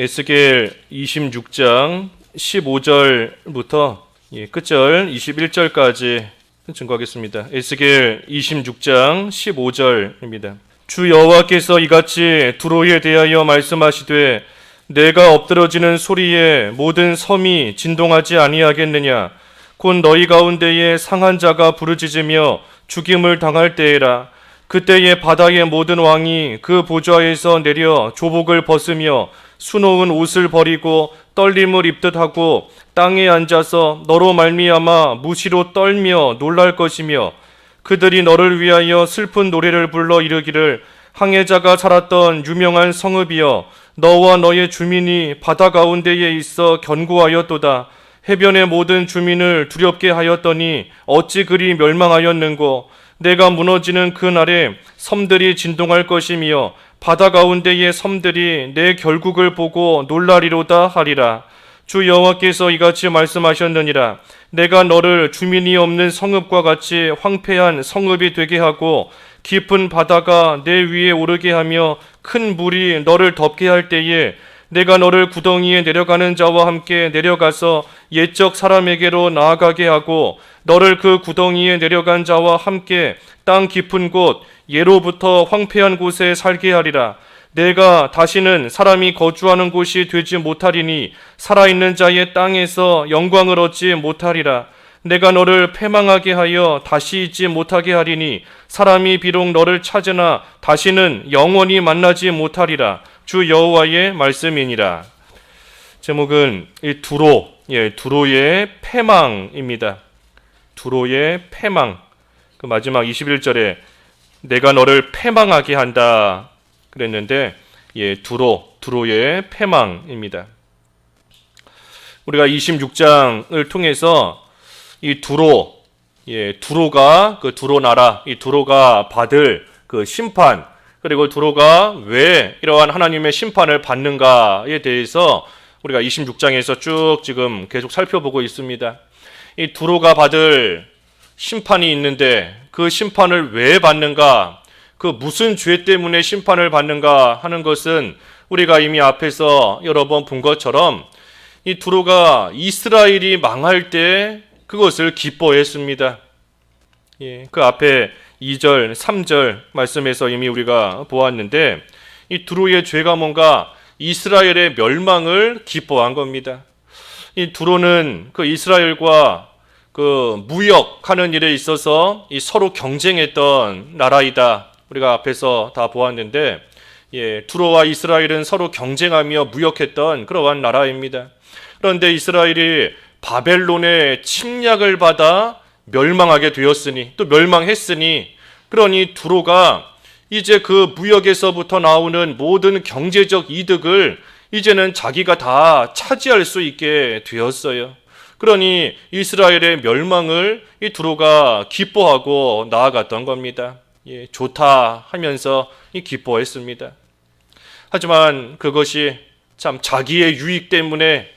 에스겔 26장 15절부터 예, 끝절 21절까지 증거하겠습니다. 에스겔 26장 15절입니다. 주 여호와께서 이같이 두로에 대하여 말씀하시되 내가 엎드러지는 소리에 모든 섬이 진동하지 아니하겠느냐 곧 너희 가운데에 상한 자가 부르짖으며 죽임을 당할 때에라 그때에 바다의 모든 왕이 그 보좌에서 내려 조복을 벗으며 수놓은 옷을 버리고 떨림을 입듯 하고 땅에 앉아서 너로 말미암아 무시로 떨며 놀랄 것이며 그들이 너를 위하여 슬픈 노래를 불러 이르기를 항해자가 살았던 유명한 성읍이여 너와 너의 주민이 바다 가운데에 있어 견고하였도다. 해변의 모든 주민을 두렵게 하였더니 어찌 그리 멸망하였는고? 내가 무너지는 그 날에 섬들이 진동할 것이며 바다 가운데의 섬들이 내 결국을 보고 놀라리로다 하리라. 주 여호와께서 이같이 말씀하셨느니라. 내가 너를 주민이 없는 성읍과 같이 황폐한 성읍이 되게 하고 깊은 바다가 내 위에 오르게 하며 큰 물이 너를 덮게 할 때에 내가 너를 구덩이에 내려가는 자와 함께 내려가서 옛적 사람에게로 나아가게 하고 너를 그 구덩이에 내려간 자와 함께 땅 깊은 곳 예로부터 황폐한 곳에 살게 하리라. 내가 다시는 사람이 거주하는 곳이 되지 못하리니 살아있는 자의 땅에서 영광을 얻지 못하리라 내가 너를 패망하게 하여 다시 잊지 못하게 하리니 사람이 비록 너를 찾으나 다시는 영원히 만나지 못하리라 주 여호와의 말씀이니라. 제목은 이 두로, 예, 두로의 패망입니다. 두로의 패망. 그 마지막 21절에 내가 너를 패망하게 한다 그랬는데 예, 두로, 두로의 패망입니다. 우리가 26장을 통해서 이 두로, 예, 두로가 그 두로 나라, 이 두로가 받을 그 심판, 그리고 두로가 왜 이러한 하나님의 심판을 받는가에 대해서 우리가 26장에서 쭉 지금 계속 살펴보고 있습니다. 이 두로가 받을 심판이 있는데 그 심판을 왜 받는가? 그 무슨 죄 때문에 심판을 받는가 하는 것은 우리가 이미 앞에서 여러 번 본 것처럼 이 두로가 이스라엘이 망할 때 그것을 기뻐했습니다. 예, 그 앞에 2절, 3절 말씀에서 이미 우리가 보았는데 이 두로의 죄가 뭔가 이스라엘의 멸망을 기뻐한 겁니다. 이 두로는 그 이스라엘과 그 무역하는 일에 있어서 이 서로 경쟁했던 나라이다. 우리가 앞에서 다 보았는데 예, 두로와 이스라엘은 서로 경쟁하며 무역했던 그러한 나라입니다. 그런데 이스라엘이 바벨론의 침략을 받아 멸망하게 되었으니 또 멸망했으니 그러니 두로가 이제 그 무역에서부터 나오는 모든 경제적 이득을 이제는 자기가 다 차지할 수 있게 되었어요. 그러니 이스라엘의 멸망을 이 두로가 기뻐하고 나아갔던 겁니다. 예, 좋다 하면서 이 기뻐했습니다. 하지만 그것이 참 자기의 유익 때문에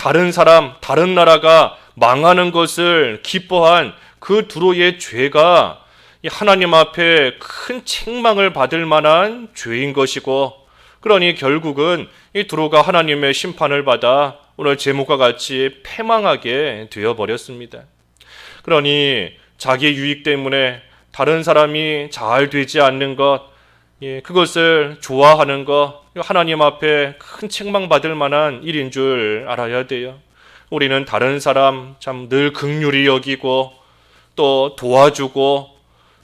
다른 사람, 다른 나라가 망하는 것을 기뻐한 그 두로의 죄가 하나님 앞에 큰 책망을 받을 만한 죄인 것이고 그러니 결국은 이 두로가 하나님의 심판을 받아 오늘 제목과 같이 패망하게 되어 버렸습니다. 그러니 자기의 유익 때문에 다른 사람이 잘 되지 않는 것, 예, 그것을 좋아하는 것, 하나님 앞에 큰 책망 받을 만한 일인 줄 알아야 돼요. 우리는 다른 사람 참 늘 극률이 여기고 또 도와주고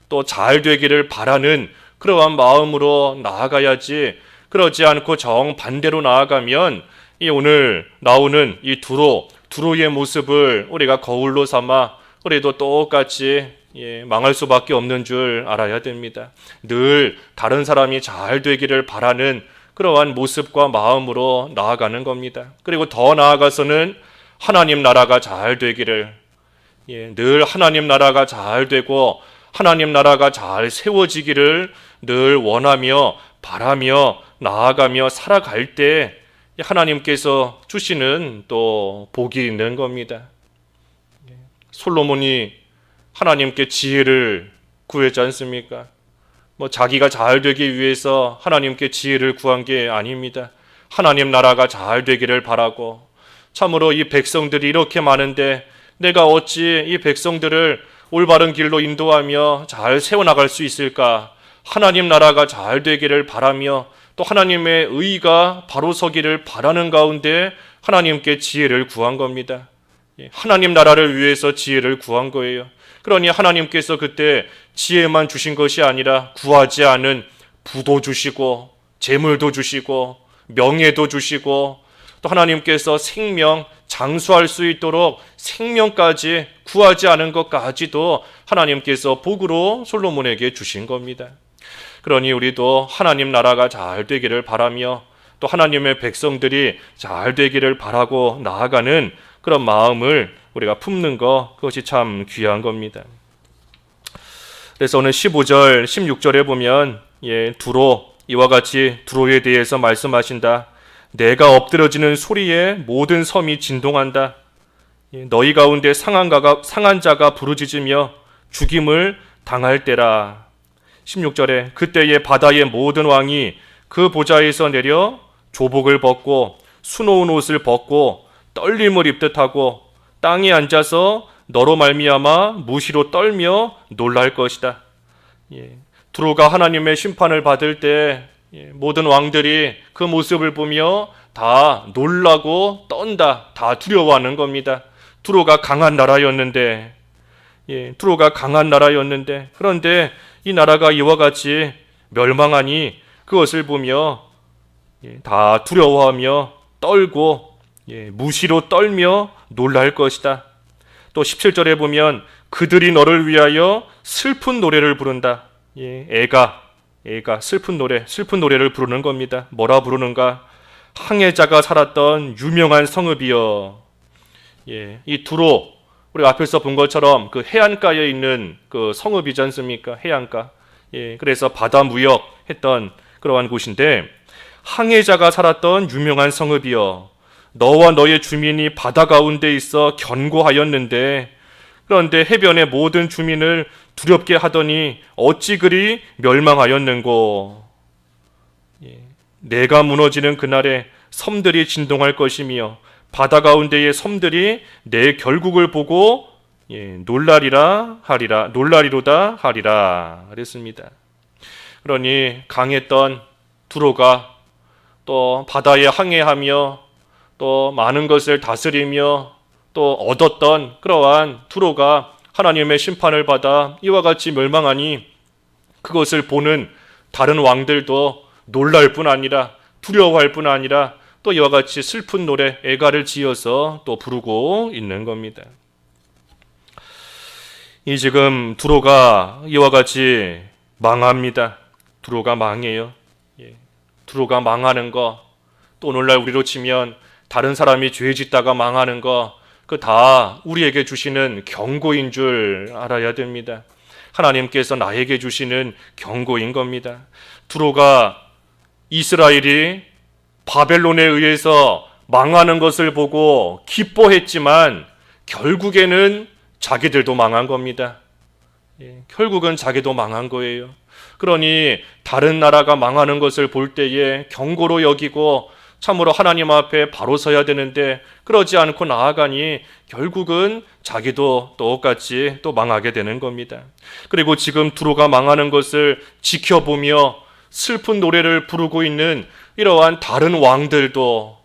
또 잘 되기를 바라는 그러한 마음으로 나아가야지 그러지 않고 정반대로 나아가면 이 오늘 나오는 이 두로 두로의 모습을 우리가 거울로 삼아 우리도 똑같이 예, 망할 수밖에 없는 줄 알아야 됩니다. 늘 다른 사람이 잘 되기를 바라는 그러한 모습과 마음으로 나아가는 겁니다. 그리고 더 나아가서는 하나님 나라가 잘 되기를 예, 늘 하나님 나라가 잘 되고 하나님 나라가 잘 세워지기를 늘 원하며 바라며 나아가며 살아갈 때 하나님께서 주시는 또 복이 있는 겁니다. 예, 솔로몬이 하나님께 지혜를 구했지 않습니까? 뭐 자기가 잘 되기 위해서 하나님께 지혜를 구한 게 아닙니다. 하나님 나라가 잘 되기를 바라고 참으로 이 백성들이 이렇게 많은데 내가 어찌 이 백성들을 올바른 길로 인도하며 잘 세워나갈 수 있을까? 하나님 나라가 잘 되기를 바라며 또 하나님의 의가 바로 서기를 바라는 가운데 하나님께 지혜를 구한 겁니다. 예, 하나님 나라를 위해서 지혜를 구한 거예요. 그러니 하나님께서 그때 지혜만 주신 것이 아니라 구하지 않은 부도 주시고 재물도 주시고 명예도 주시고 또 하나님께서 생명 장수할 수 있도록 생명까지 구하지 않은 것까지도 하나님께서 복으로 솔로몬에게 주신 겁니다. 그러니 우리도 하나님 나라가 잘 되기를 바라며 또 하나님의 백성들이 잘 되기를 바라고 나아가는 그런 마음을 우리가 품는 것 그것이 참 귀한 겁니다. 그래서 오늘 15절, 16절에 보면 예, 두로 이와 같이 두로에 대해서 말씀하신다. 내가 엎드려지는 소리에 모든 섬이 진동한다. 예, 너희 가운데 상한 자가 상한 자가 부르짖으며 죽임을 당할 때라. 16절에 그때에 바다의 모든 왕이 그 보좌에서 내려 조복을 벗고 수놓은 옷을 벗고 떨림을 입듯 하고 땅에 앉아서 너로 말미암아 무시로 떨며 놀랄 것이다. 예. 두로가 하나님의 심판을 받을 때 예, 모든 왕들이 그 모습을 보며 다 놀라고 떤다, 다 두려워하는 겁니다. 두로가 강한 나라였는데, 예, 두로가 강한 나라였는데, 그런데 이 나라가 이와 같이 멸망하니 그것을 보며 예, 다 두려워하며 떨고 예, 무시로 떨며 놀랄 것이다. 또 17절에 보면 그들이 너를 위하여 슬픈 노래를 부른다. 예, 애가 애가 슬픈 노래, 슬픈 노래를 부르는 겁니다. 뭐라 부르는가? 항해자가 살았던 유명한 성읍이여. 예, 이 두로 우리 앞에서 본 것처럼 그 해안가에 있는 그 성읍이지 않습니까? 해안가. 예, 그래서 바다 무역 했던 그러한 곳인데 항해자가 살았던 유명한 성읍이여. 너와 너의 주민이 바다 가운데 있어 견고하였는데 그런데 해변의 모든 주민을 두렵게 하더니 어찌 그리 멸망하였는고 예, 내가 무너지는 그날에 섬들이 진동할 것이며 바다 가운데의 섬들이 내 결국을 보고 예, 놀라리라 하리라 놀라리로다 하리라 그랬습니다. 그러니 강했던 두로가 또 바다에 항해하며 또 많은 것을 다스리며 또 얻었던 그러한 두로가 하나님의 심판을 받아 이와 같이 멸망하니 그것을 보는 다른 왕들도 놀랄 뿐 아니라 두려워할 뿐 아니라 또 이와 같이 슬픈 노래 애가를 지어서 또 부르고 있는 겁니다. 이 지금 두로가 이와 같이 망합니다. 두로가 망해요. 예. 두로가 망하는 거, 또 오늘날 우리로 치면 다른 사람이 죄 짓다가 망하는 거, 그 다 우리에게 주시는 경고인 줄 알아야 됩니다. 하나님께서 나에게 주시는 경고인 겁니다. 두로가 이스라엘이 바벨론에 의해서 망하는 것을 보고 기뻐했지만 결국에는 자기들도 망한 겁니다. 예, 결국은 자기도 망한 거예요. 그러니 다른 나라가 망하는 것을 볼 때에 경고로 여기고 참으로 하나님 앞에 바로 서야 되는데 그러지 않고 나아가니 결국은 자기도 똑같이 또 망하게 되는 겁니다. 그리고 지금 두로가 망하는 것을 지켜보며 슬픈 노래를 부르고 있는 이러한 다른 왕들도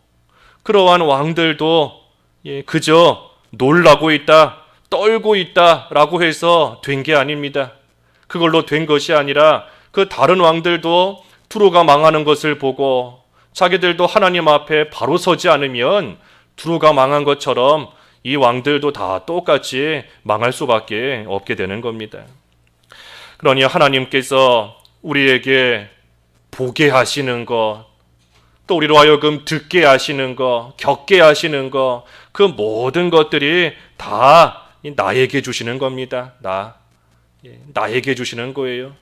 그러한 왕들도 예, 그저 놀라고 있다, 떨고 있다라고 해서 된 게 아닙니다. 그걸로 된 것이 아니라 그 다른 왕들도 두로가 망하는 것을 보고 자기들도 하나님 앞에 바로 서지 않으면 두루가 망한 것처럼 이 왕들도 다 똑같이 망할 수밖에 없게 되는 겁니다. 그러니 하나님께서 우리에게 보게 하시는 것, 또 우리로 하여금 듣게 하시는 것, 겪게 하시는 것, 그 모든 것들이 다 나에게 주시는 겁니다. 나. 예, 나에게 주시는 거예요.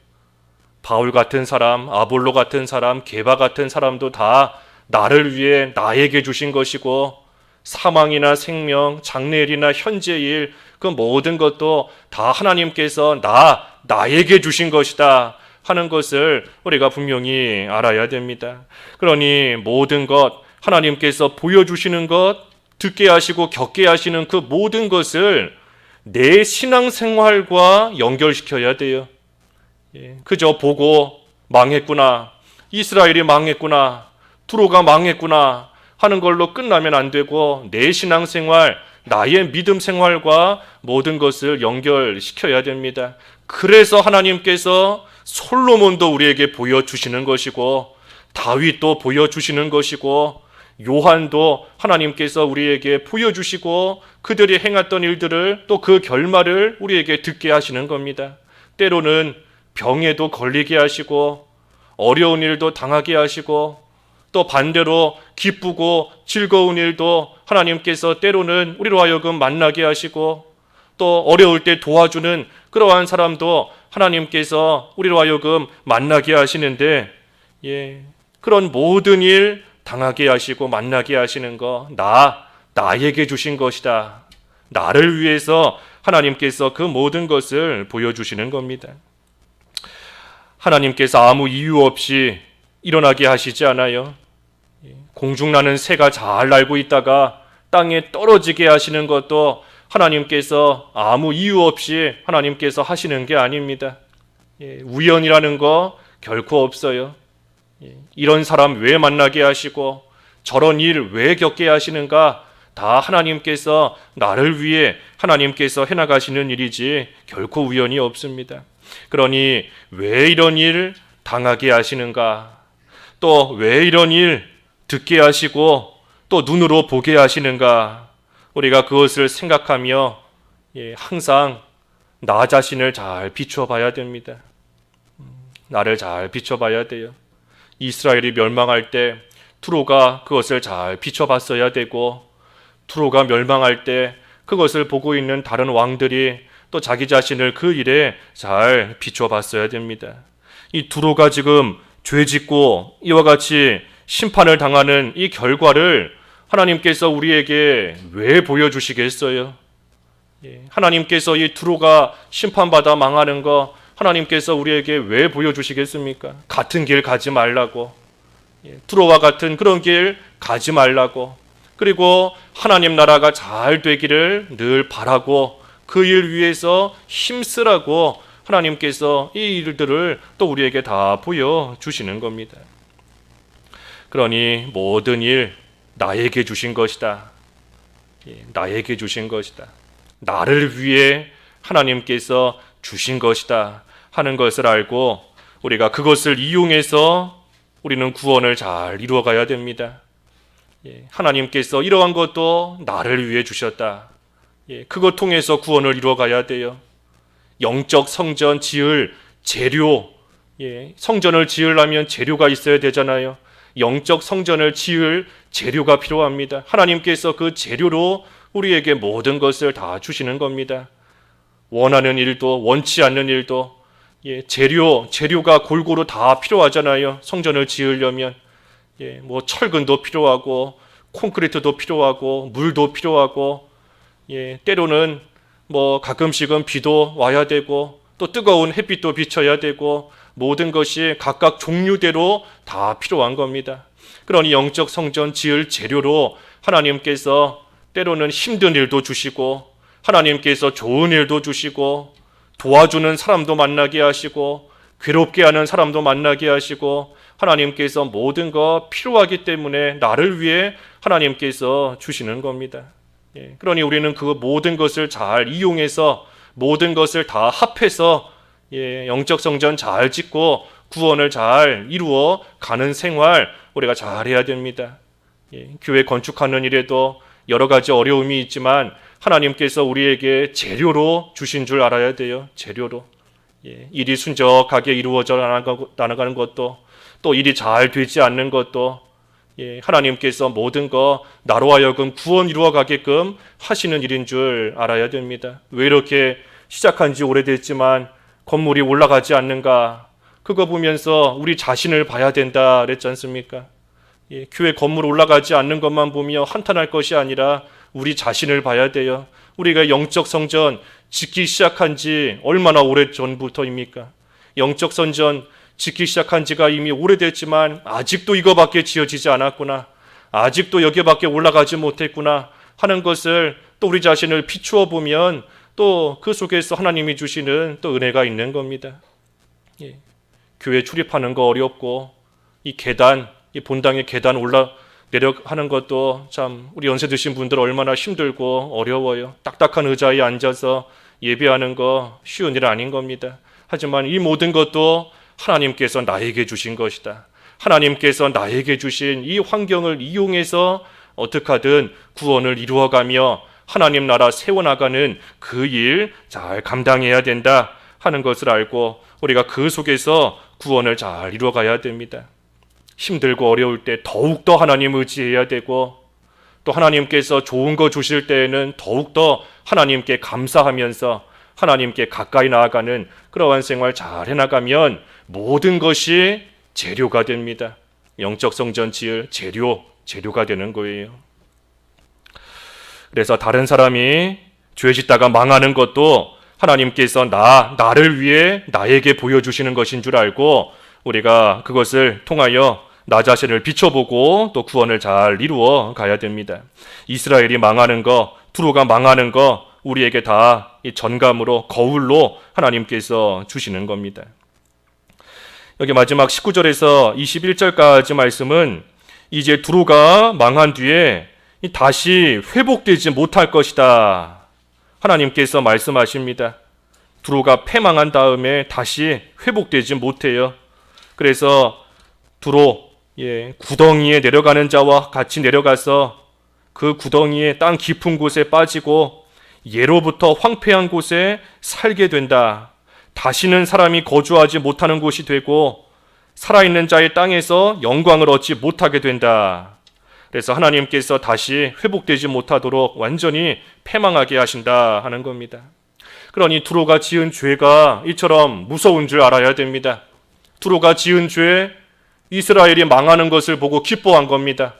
바울 같은 사람, 아볼로 같은 사람, 게바 같은 사람도 다 나를 위해 나에게 주신 것이고 사망이나 생명, 장래일이나 현재 일 그 모든 것도 다 하나님께서 나 나에게 주신 것이다. 하는 것을 우리가 분명히 알아야 됩니다. 그러니 모든 것 하나님께서 보여주시는 것 듣게 하시고 겪게 하시는 그 모든 것을 내 신앙생활과 연결시켜야 돼요. 예, 그저 보고 망했구나. 이스라엘이 망했구나. 두로가 망했구나. 하는 걸로 끝나면 안 되고 내 신앙생활, 나의 믿음 생활과 모든 것을 연결시켜야 됩니다. 그래서 하나님께서 솔로몬도 우리에게 보여주시는 것이고 다윗도 보여주시는 것이고 요한도 하나님께서 우리에게 보여주시고 그들이 행했던 일들을 또 그 결말을 우리에게 듣게 하시는 겁니다. 때로는 병에도 걸리게 하시고 어려운 일도 당하게 하시고 또 반대로 기쁘고 즐거운 일도 하나님께서 때로는 우리로 하여금 만나게 하시고 또 어려울 때 도와주는 그러한 사람도 하나님께서 우리로 하여금 만나게 하시는데 예. 그런 모든 일 당하게 하시고 만나게 하시는 거 나 나에게 주신 것이다. 나를 위해서 하나님께서 그 모든 것을 보여주시는 겁니다. 하나님께서 아무 이유 없이 일어나게 하시지 않아요. 예, 공중나는 새가 잘 날고 있다가 땅에 떨어지게 하시는 것도 하나님께서 아무 이유 없이 하나님께서 하시는 게 아닙니다. 예, 우연이라는 거 결코 없어요. 예, 이런 사람 왜 만나게 하시고 저런 일 왜 겪게 하시는가 다 하나님께서 나를 위해 하나님께서 해나가시는 일이지 결코 우연이 없습니다. 그러니 왜 이런 일 당하게 하시는가 또 왜 이런 일 듣게 하시고 또 눈으로 보게 하시는가 우리가 그것을 생각하며 예, 항상 나 자신을 잘 비춰봐야 됩니다. 음, 나를 잘 비춰 봐야 돼요. 이스라엘이 멸망할 때 투로가 그것을 잘 비춰 봤어야 되고 투로가 멸망할 때 그것을 보고 있는 다른 왕들이 또 자기 자신을 그 일에 잘 비춰봤어야 됩니다. 이 두로가 지금 죄 짓고 이와 같이 심판을 당하는 이 결과를 하나님께서 우리에게 왜 보여주시겠어요? 예, 하나님께서 이 두로가 심판받아 망하는 거 하나님께서 우리에게 왜 보여주시겠습니까? 같은 길 가지 말라고. 예, 두로와 같은 그런 길 가지 말라고. 그리고 하나님 나라가 잘 되기를 늘 바라고 그 일 위해서 힘쓰라고 하나님께서 이 일들을 또 우리에게 다 보여 주시는 겁니다. 그러니 모든 일 나에게 주신 것이다. 예, 나에게 주신 것이다. 나를 위해 하나님께서 주신 것이다. 하는 것을 알고 우리가 그것을 이용해서 우리는 구원을 잘 이루어가야 됩니다. 예, 하나님께서 이러한 것도 나를 위해 주셨다. 예, 그것 통해서 구원을 이루어가야 돼요. 영적 성전 지을 재료, 예, 성전을 지으려면 재료가 있어야 되잖아요. 영적 성전을 지을 재료가 필요합니다. 하나님께서 그 재료로 우리에게 모든 것을 다 주시는 겁니다. 원하는 일도 원치 않는 일도 예, 재료 재료가 골고루 다 필요하잖아요. 성전을 지으려면 예, 뭐 철근도 필요하고 콘크리트도 필요하고 물도 필요하고 예, 때로는 뭐 가끔씩은 비도 와야 되고 또 뜨거운 햇빛도 비쳐야 되고 모든 것이 각각 종류대로 다 필요한 겁니다. 그러니 영적 성전 지을 재료로 하나님께서 때로는 힘든 일도 주시고 하나님께서 좋은 일도 주시고 도와주는 사람도 만나게 하시고 괴롭게 하는 사람도 만나게 하시고 하나님께서 모든 거 필요하기 때문에 나를 위해 하나님께서 주시는 겁니다. 예, 그러니 우리는 그 모든 것을 잘 이용해서 모든 것을 다 합해서 예, 영적 성전 잘 짓고 구원을 잘 이루어 가는 생활 우리가 잘 해야 됩니다. 예, 교회 건축하는 일에도 여러 가지 어려움이 있지만 하나님께서 우리에게 재료로 주신 줄 알아야 돼요. 재료로. 예, 일이 순적하게 이루어져 나가는 것도 또 일이 잘 되지 않는 것도 예, 하나님께서 모든 거 나로 하여금 구원 이루어 가게끔 하시는 일인 줄 알아야 됩니다. 왜 이렇게 시작한 지 오래됐지만 건물이 올라가지 않는가? 그거 보면서 우리 자신을 봐야 된다 그랬지 않습니까? 예, 교회 건물 올라가지 않는 것만 보며 한탄할 것이 아니라 우리 자신을 봐야 돼요. 우리가 영적 성전 짓기 시작한 지 얼마나 오래 전부터입니까? 영적 선전 짓기 시작한 지가 이미 오래됐지만 아직도 이거밖에 지어지지 않았구나. 아직도 여기밖에 올라가지 못했구나 하는 것을 또 우리 자신을 비추어 보면 또 그 속에서 하나님이 주시는 또 은혜가 있는 겁니다. 예. 교회 출입하는 거 어렵고 이 계단, 이 본당의 계단 올라 내려가는 것도 참 우리 연세 드신 분들 얼마나 힘들고 어려워요. 딱딱한 의자에 앉아서 예배하는 거 쉬운 일 아닌 겁니다. 하지만 이 모든 것도 하나님께서 나에게 주신 것이다. 하나님께서 나에게 주신 이 환경을 이용해서 어떻게 하든 구원을 이루어가며 하나님 나라 세워나가는 그 일 잘 감당해야 된다 하는 것을 알고 우리가 그 속에서 구원을 잘 이루어가야 됩니다. 힘들고 어려울 때 더욱더 하나님 의지해야 되고 또 하나님께서 좋은 거 주실 때에는 더욱더 하나님께 감사하면서 하나님께 가까이 나아가는 그러한 생활 잘 해나가면 모든 것이 재료가 됩니다. 영적 성전 지을 재료, 재료가 되는 거예요. 그래서 다른 사람이 죄 짓다가 망하는 것도 하나님께서 나, 나를 위해 나에게 보여주시는 것인 줄 알고 우리가 그것을 통하여 나 자신을 비춰보고 또 구원을 잘 이루어 가야 됩니다. 이스라엘이 망하는 거, 두로가 망하는 거 우리에게 다 이 전감으로 거울로 하나님께서 주시는 겁니다. 여기 마지막 19절에서 21절까지 말씀은 이제 두로가 망한 뒤에 다시 회복되지 못할 것이다. 하나님께서 말씀하십니다. 두로가 패망한 다음에 다시 회복되지 못해요. 그래서 두로 예, 구덩이에 내려가는 자와 같이 내려가서 그 구덩이에 땅 깊은 곳에 빠지고 예로부터 황폐한 곳에 살게 된다. 다시는 사람이 거주하지 못하는 곳이 되고 살아있는 자의 땅에서 영광을 얻지 못하게 된다. 그래서 하나님께서 다시 회복되지 못하도록 완전히 패망하게 하신다 하는 겁니다. 그러니 두로가 지은 죄가 이처럼 무서운 줄 알아야 됩니다. 두로가 지은 죄, 이스라엘이 망하는 것을 보고 기뻐한 겁니다.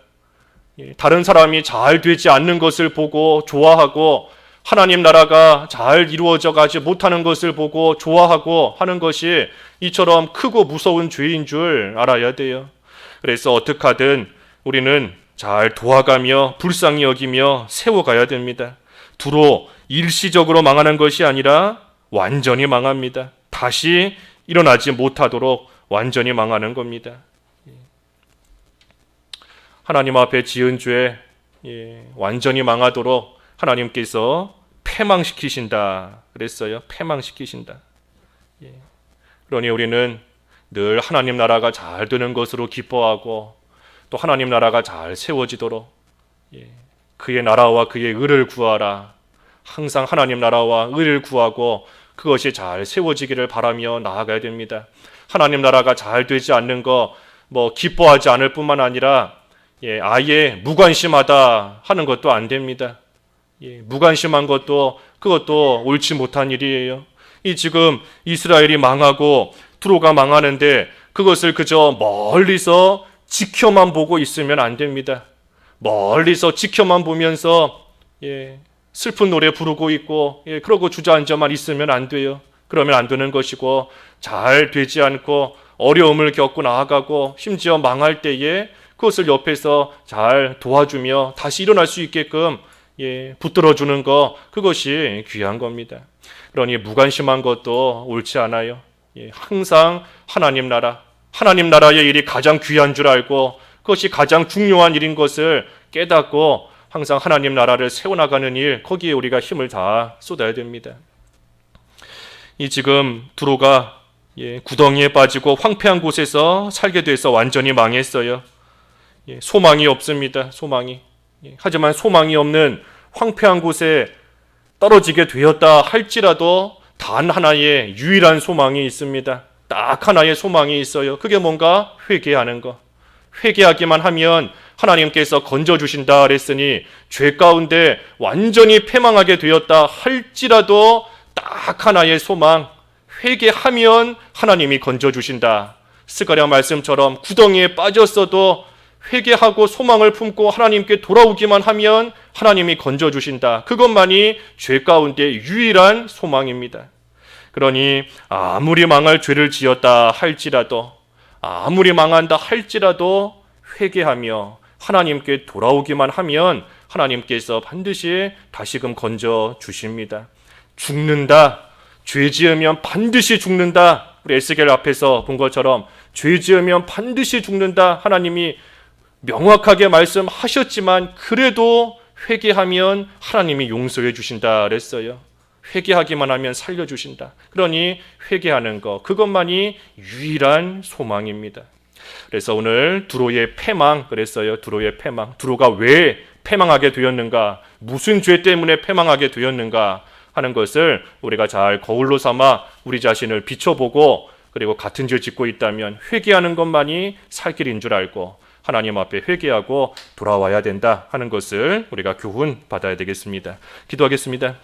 예, 다른 사람이 잘 되지 않는 것을 보고 좋아하고 하나님 나라가 잘 이루어져 가지 못하는 것을 보고 좋아하고 하는 것이 이처럼 크고 무서운 죄인 줄 알아야 돼요. 그래서 어떻게 하든 우리는 잘 도와가며 불쌍히 여기며 세워가야 됩니다. 두로 일시적으로 망하는 것이 아니라 완전히 망합니다. 다시 일어나지 못하도록 완전히 망하는 겁니다. 하나님 앞에 지은 죄 예, 완전히 망하도록 하나님께서 패망시키신다 그랬어요. 패망시키신다. 예. 그러니 우리는 늘 하나님 나라가 잘 되는 것으로 기뻐하고 또 하나님 나라가 잘 세워지도록 예. 그의 나라와 그의 의를 구하라. 항상 하나님 나라와 의를 구하고 그것이 잘 세워지기를 바라며 나아가야 됩니다. 하나님 나라가 잘 되지 않는 거 뭐 기뻐하지 않을 뿐만 아니라 예, 아예 무관심하다 하는 것도 안 됩니다. 예, 무관심한 것도 그것도 옳지 못한 일이에요. 이 지금 이스라엘이 망하고 두로가 망하는데 그것을 그저 멀리서 지켜만 보고 있으면 안 됩니다. 멀리서 지켜만 보면서 예, 슬픈 노래 부르고 있고 예, 그러고 주저앉아만 있으면 안 돼요. 그러면 안 되는 것이고 잘 되지 않고 어려움을 겪고 나아가고 심지어 망할 때에 그것을 옆에서 잘 도와주며 다시 일어날 수 있게끔 예, 붙들어 주는 거 그것이 귀한 겁니다. 그러니 무관심한 것도 옳지 않아요. 예, 항상 하나님 나라, 하나님 나라의 일이 가장 귀한 줄 알고 그것이 가장 중요한 일인 것을 깨닫고 항상 하나님 나라를 세워나가는 일 거기에 우리가 힘을 다 쏟아야 됩니다. 이 지금 두로가 예, 구덩이에 빠지고 황폐한 곳에서 살게 돼서 완전히 망했어요. 예, 소망이 없습니다. 소망이. 예, 하지만 소망이 없는 황폐한 곳에 떨어지게 되었다 할지라도 단 하나의 유일한 소망이 있습니다. 딱 하나의 소망이 있어요. 그게 뭔가 회개하는 것. 회개하기만 하면 하나님께서 건져 주신다 그랬으니 죄 가운데 완전히 패망하게 되었다 할지라도 딱 하나의 소망 회개하면 하나님이 건져 주신다. 스가랴 말씀처럼 구덩이에 빠졌어도 회개하고 소망을 품고 하나님께 돌아오기만 하면 하나님이 건져 주신다. 그것만이 죄 가운데 유일한 소망입니다. 그러니 아무리 망할 죄를 지었다 할지라도 아무리 망한다 할지라도 회개하며 하나님께 돌아오기만 하면 하나님께서 반드시 다시금 건져 주십니다. 죽는다. 죄 지으면 반드시 죽는다. 우리 에스겔 앞에서 본 것처럼 죄 지으면 반드시 죽는다. 하나님이 명확하게 말씀하셨지만 그래도 회개하면 하나님이 용서해 주신다 그랬어요. 회개하기만 하면 살려 주신다. 그러니 회개하는 것 그것만이 유일한 소망입니다. 그래서 오늘 두로의 패망 그랬어요. 두로의 패망. 두로가 왜 패망하게 되었는가? 무슨 죄 때문에 패망하게 되었는가? 하는 것을 우리가 잘 거울로 삼아 우리 자신을 비춰보고 그리고 같은 죄 짓고 있다면 회개하는 것만이 살 길인 줄 알고 하나님 앞에 회개하고 돌아와야 된다 하는 것을 우리가 교훈 받아야 되겠습니다. 기도하겠습니다.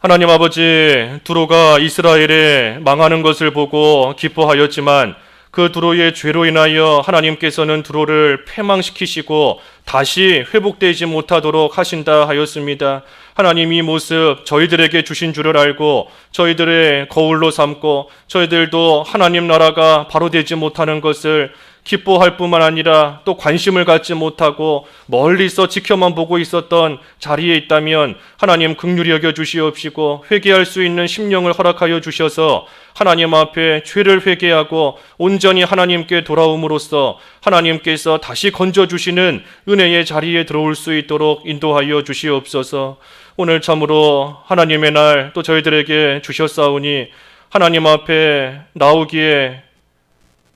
하나님 아버지, 두로가 이스라엘에 망하는 것을 보고 기뻐하였지만 그 두로의 죄로 인하여 하나님께서는 두로를 패망시키시고 다시 회복되지 못하도록 하신다 하였습니다. 하나님 이 모습 저희들에게 주신 줄을 알고 저희들의 거울로 삼고 저희들도 하나님 나라가 바로 되지 못하는 것을 기뻐할 뿐만 아니라 또 관심을 갖지 못하고 멀리서 지켜만 보고 있었던 자리에 있다면 하나님 극률히 여겨 주시옵시고 회개할 수 있는 심령을 허락하여 주셔서 하나님 앞에 죄를 회개하고 온전히 하나님께 돌아옴으로써 하나님께서 다시 건져 주시는 은혜의 자리에 들어올 수 있도록 인도하여 주시옵소서. 오늘 참으로 하나님의 날 또 저희들에게 주셨사오니 하나님 앞에 나오기에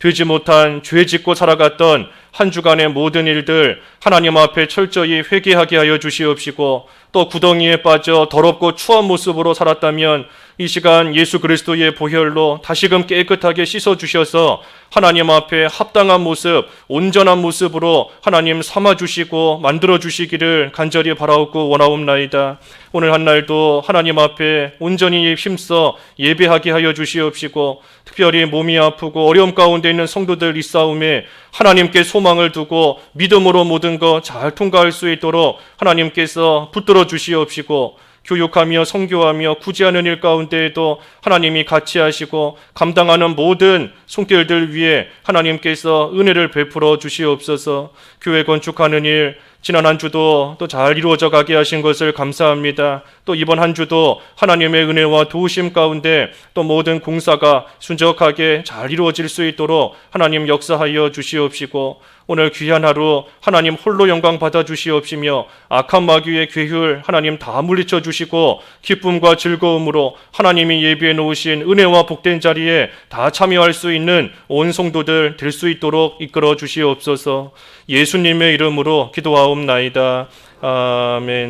되지 못한 죄 짓고 살아갔던 한 주간의 모든 일들 하나님 앞에 철저히 회개하게 하여 주시옵시고 또 구덩이에 빠져 더럽고 추한 모습으로 살았다면 이 시간 예수 그리스도의 보혈로 다시금 깨끗하게 씻어 주셔서 하나님 앞에 합당한 모습, 온전한 모습으로 하나님 삼아 주시고 만들어 주시기를 간절히 바라옵고 원하옵나이다. 오늘 한 날도 하나님 앞에 온전히 힘써 예배하게 하여 주시옵시고 특별히 몸이 아프고 어려움 가운데 있는 성도들 있사움에 하나님께 소망을 두고 믿음으로 모든 것 잘 통과할 수 있도록 하나님께서 붙들어 주시옵시고 교육하며 성교하며 구제하는 일 가운데에도 하나님이 같이 하시고 감당하는 모든 손길들 위에 하나님께서 은혜를 베풀어 주시옵소서 교회 건축하는 일 지난 한 주도 또 잘 이루어져 가게 하신 것을 감사합니다. 또 이번 한 주도 하나님의 은혜와 도우심 가운데 또 모든 공사가 순적하게 잘 이루어질 수 있도록 하나님 역사하여 주시옵시고 오늘 귀한 하루 하나님 홀로 영광 받아 주시옵시며 악한 마귀의 괴휼 하나님 다 물리쳐 주시고 기쁨과 즐거움으로 하나님이 예비해 놓으신 은혜와 복된 자리에 다 참여할 수 있는 온 성도들 될 수 있도록 이끌어 주시옵소서. 예수님의 이름으로 기도하옵나이다. 아멘.